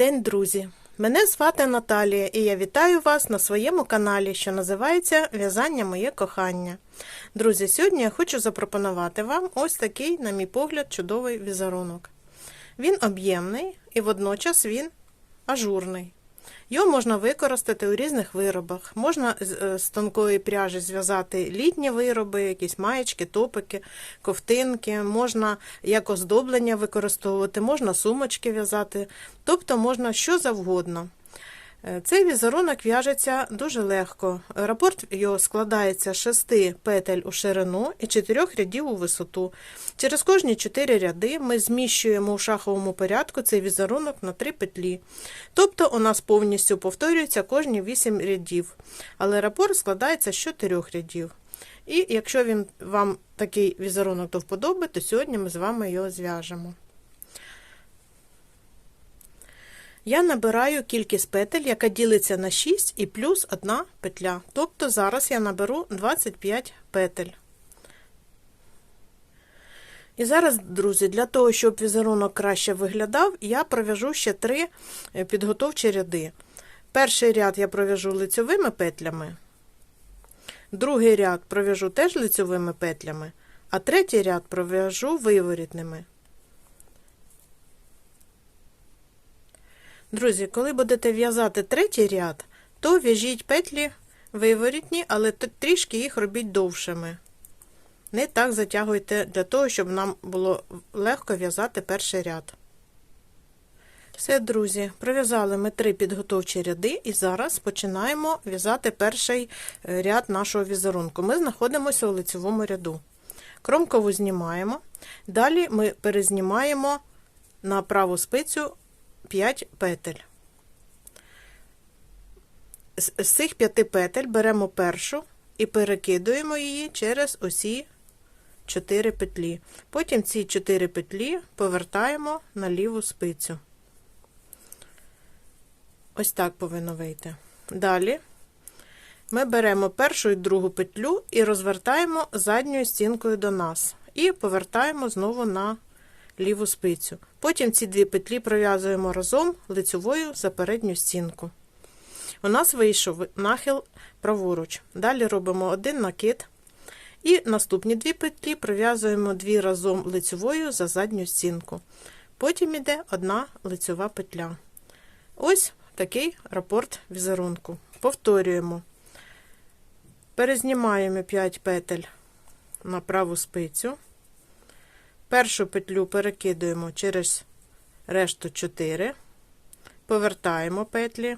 день, друзі! Мене звати Наталія і я вітаю вас на своєму каналі, що називається В'язання Моє кохання. Друзі, сьогодні я хочу запропонувати вам ось такий, на мій погляд, чудовий візерунок. Він об'ємний і водночас він ажурний. Його можна використати у різних виробах. Можна з е, з тонкої пряжі зв'язати літні вироби, якісь маєчки, топики, ковтинки, можна як оздоблення використовувати, можна сумочки в'язати, тобто можна що завгодно. Е, Цей візерунок в'яжеться дуже легко. Рапорт його складається з 6 петель у ширину і 4 рядів у висоту. Через кожні 4 ряди ми зміщуємо у шаховому порядку цей візерунок на 3 петлі. Тобто у нас повністю повторюється кожні 8 рядів. Але рапорт складається з 4 рядів. І якщо він вам такий візерунок до вподоби, то сьогодні ми з вами його зв'яжемо. Я набираю кількість петель, яка ділиться на 6 і плюс 1 петля. Тобто зараз я наберу 25 петель. І зараз, друзі, для того, щоб візерунок краще виглядав, я пров'яжу ще три підготовчі ряди. Перший ряд я пров'яжу лицьовими петлями, другий ряд пров'яжу теж лицьовими петлями, а третій ряд пров'яжу виворітними. Друзі, коли будете в'язати третій ряд, то в'яжіть петлі виворітні, але трішки їх робіть довшими. Не так затягуйте для того, щоб нам було легко в'язати перший ряд. Все, друзі, пров'язали ми три підготовчі ряди, і зараз починаємо в'язати перший е, ряд нашого візерунку. Ми знаходимося у лицевому ряду. Кромкову знімаємо, далі ми перезнімаємо на праву спицю 5 петель. З цих 5 петель беремо першу і перекидуємо її через усі 4 петлі. Потім ці 4 петлі повертаємо на ліву спицю. Ось так повинно вийти. Далі ми беремо першу і другу петлю і розвертаємо задньою стінкою до нас. І повертаємо знову на ліву спицю. Потім ці дві петлі пров'язуємо разом лицьовою за передню стінку. У нас вийшов нахил праворуч. Далі робимо один накид. І наступні дві петлі пров'язуємо дві разом лицьовою за задню стінку. Потім йде одна лицьова петля. Ось такий рапорт візерунку. Повторюємо. Перезнімаємо 5 петель на праву спицю. Першу петлю перекидуємо через решту 4, повертаємо петлі,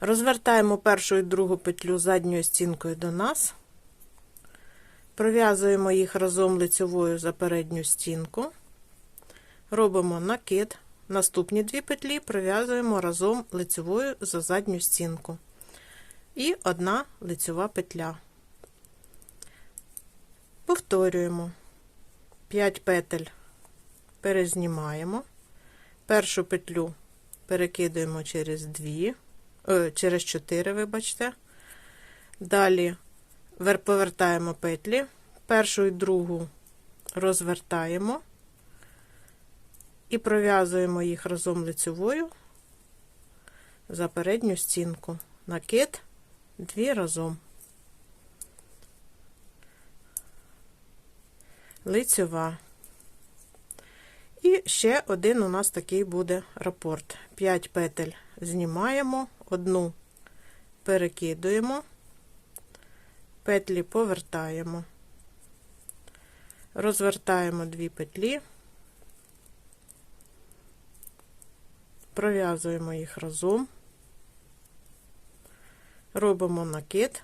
розвертаємо першу і другу петлю задньою стінкою до нас, пров'язуємо їх разом лицьовою за передню стінку, робимо накид, наступні дві петлі пров'язуємо разом лицьовою за задню стінку. І одна лицьова петля. Повторюємо. 5 петель перезнімаємо, першу петлю перекидуємо через 2, о, через 4, вибачте. Далі повертаємо петлі, першу і другу розвертаємо і пров'язуємо їх разом лицевою за передню стінку, накид. 2 разом. Лицьова. І ще один у нас такий буде рапорт. 5 петель знімаємо, одну перекидуємо, петлі повертаємо, розвертаємо дві петлі, пров'язуємо їх разом, робимо накид.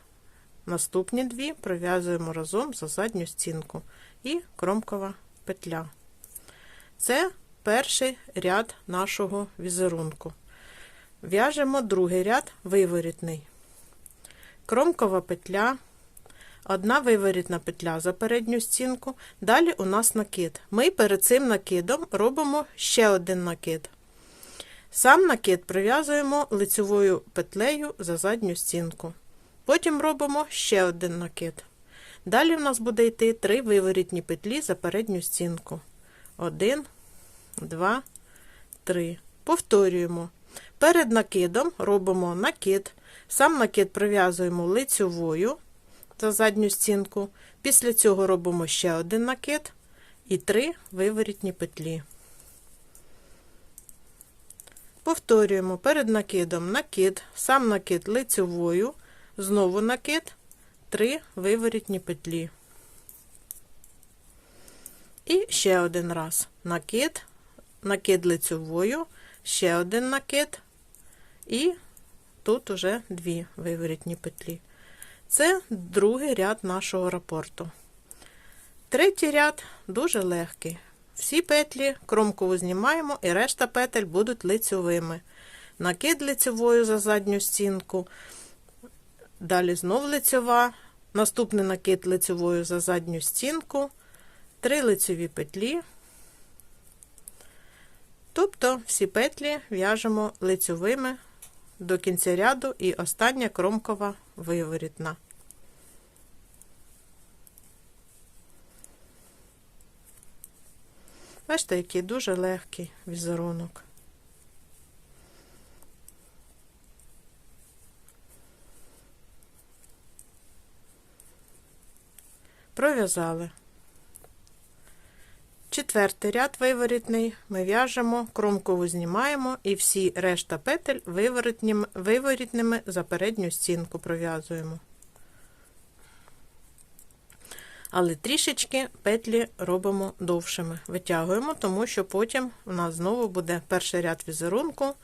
Наступні дві пров'язуємо разом за задню стінку і кромкова петля. Це перший ряд нашого візерунку. В'яжемо другий ряд виворітний. Кромкова петля, одна виворітна петля за передню стінку. Далі у нас накид. Ми перед цим накидом робимо ще один накид. Сам накид прив'язуємо лицевою петлею за задню стінку. Потім робимо ще один накид. Далі в нас буде йти три виворітні петлі за передню стінку. Один, два, 3. Повторюємо. Перед накидом робимо накид. Сам накид прив'язуємо лицьовою за задню стінку. Після цього робимо ще один накид і 3 виворітні петлі. Повторюємо перед накидом накид, сам накид лицьовою, знову накид, 3 виворітні петлі. І ще один раз накид, накид лицьовою, ще один накид, і тут уже дві виворітні петлі. Це другий ряд нашого рапорту. Третій ряд дуже легкий. Всі петлі кромкову знімаємо і решта петель будуть лицьовими. Накид лицьовою за задню стінку, далі знов лицьова, наступний накид лицьовою за задню стінку, три лицьові петлі. Тобто всі петлі в'яжемо лицьовими до кінця ряду і остання кромкова виворітна. Бачите, який дуже легкий візерунок. Пров'язали. Четвертий ряд виворітний ми в'яжемо, кромкову знімаємо і всі решта петель виворітними за передню стінку пров'язуємо. Але трішечки петлі робимо довшими. Витягуємо, тому що потім у нас знову буде перший ряд візерунку,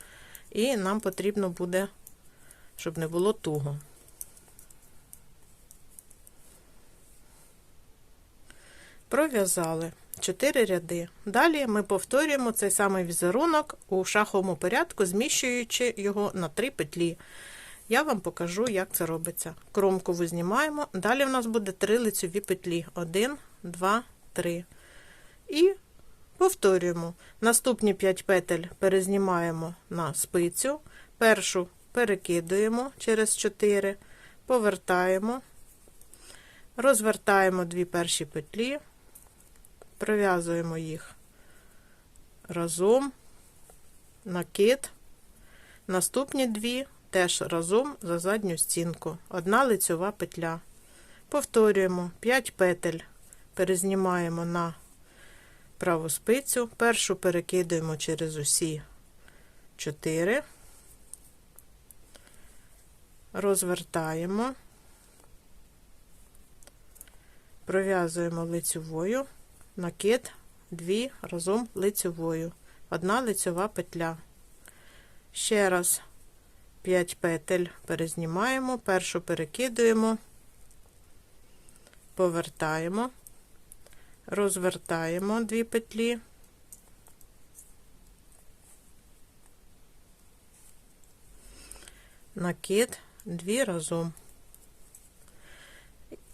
і нам потрібно буде, щоб не було туго. Пров'язали 4 ряди. Далі ми повторюємо цей самий візерунок у шаховому порядку, зміщуючи його на 3 петлі. Я вам покажу, як це робиться. Кромкову знімаємо, далі в нас буде 3 лицеві петлі. 1, 2, 3. І повторюємо. Наступні 5 петель перезнімаємо на спицю. Першу перекидуємо через 4, повертаємо, розвертаємо дві перші петлі, пров'язуємо їх разом, накид, наступні дві теж разом за задню стінку, одна лицьова петля. Повторюємо. 5 петель, перезнімаємо на праву спицю, першу перекидуємо через усі 4, розвертаємо, пров'язуємо лицьовою, накид 2 разом лицьовою, одна лицьова петля. Ще раз 5 петель перезнімаємо, першу перекидуємо, повертаємо, розвертаємо дві петлі, накид, дві разом,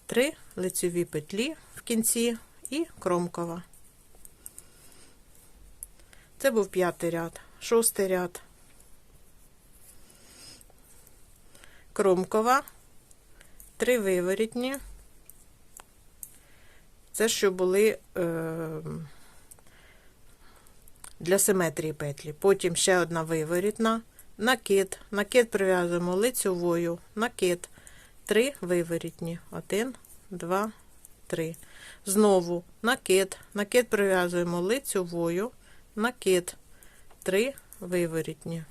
три лицеві петлі в кінці і кромкова. Це був п'ятий ряд, шостий ряд. кромкова, три виворітні. Це що були е, для симетрії петлі. Потім ще одна виворітна, накид. Накид прив'язуємо лицьовою, накид, три виворітні. Один, два, три. Знову накид. Накид прив'язуємо лицьовою, накид, три виворітні.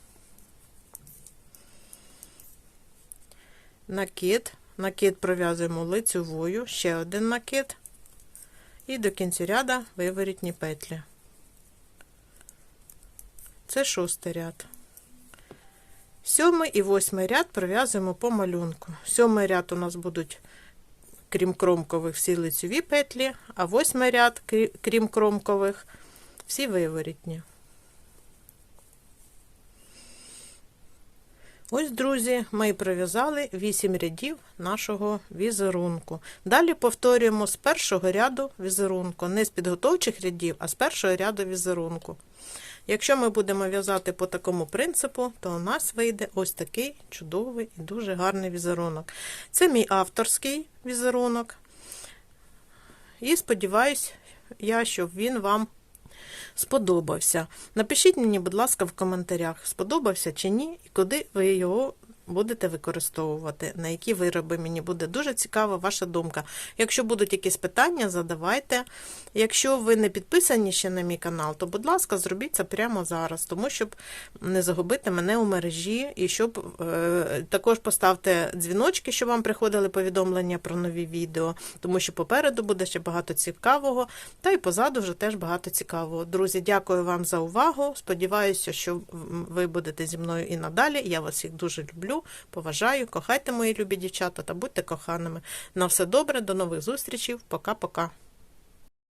накид, накид пров'язуємо лицевою, ще один накид, і до кінця ряда виворітні петлі. Це шостий ряд. Сьомий і восьмий ряд пров'язуємо по малюнку. Сьомий ряд у нас будуть, крім кромкових, всі лицеві петлі, а восьмий ряд, крім кромкових, всі виворітні. Ось, друзі, ми пров'язали 8 рядів нашого візерунку. Далі повторюємо з першого ряду візерунку, не з підготовчих рядів, а з першого ряду візерунку. Якщо ми будемо в'язати по такому принципу, то у нас вийде ось такий чудовий і дуже гарний візерунок. Це мій авторський візерунок. І сподіваюся, я, щоб він вам сподобався. Напишіть мені, будь ласка, в коментарях, сподобався чи ні, і куди ви його будете використовувати, на які вироби мені буде дуже цікава ваша думка. Якщо будуть якісь питання, задавайте. Якщо ви не підписані ще на мій канал, то, будь ласка, зробіть це прямо зараз, тому щоб не загубити мене у мережі, і щоб е, також поставте дзвіночки, щоб вам приходили повідомлення про нові відео, тому що попереду буде ще багато цікавого, та й позаду вже теж багато цікавого. Друзі, дякую вам за увагу. Сподіваюся, що ви будете зі мною і надалі. Я вас всіх дуже поважаю. Кохайте мої любі дівчата та будьте коханими. На все добре, до нових зустрічей. Пока-пока.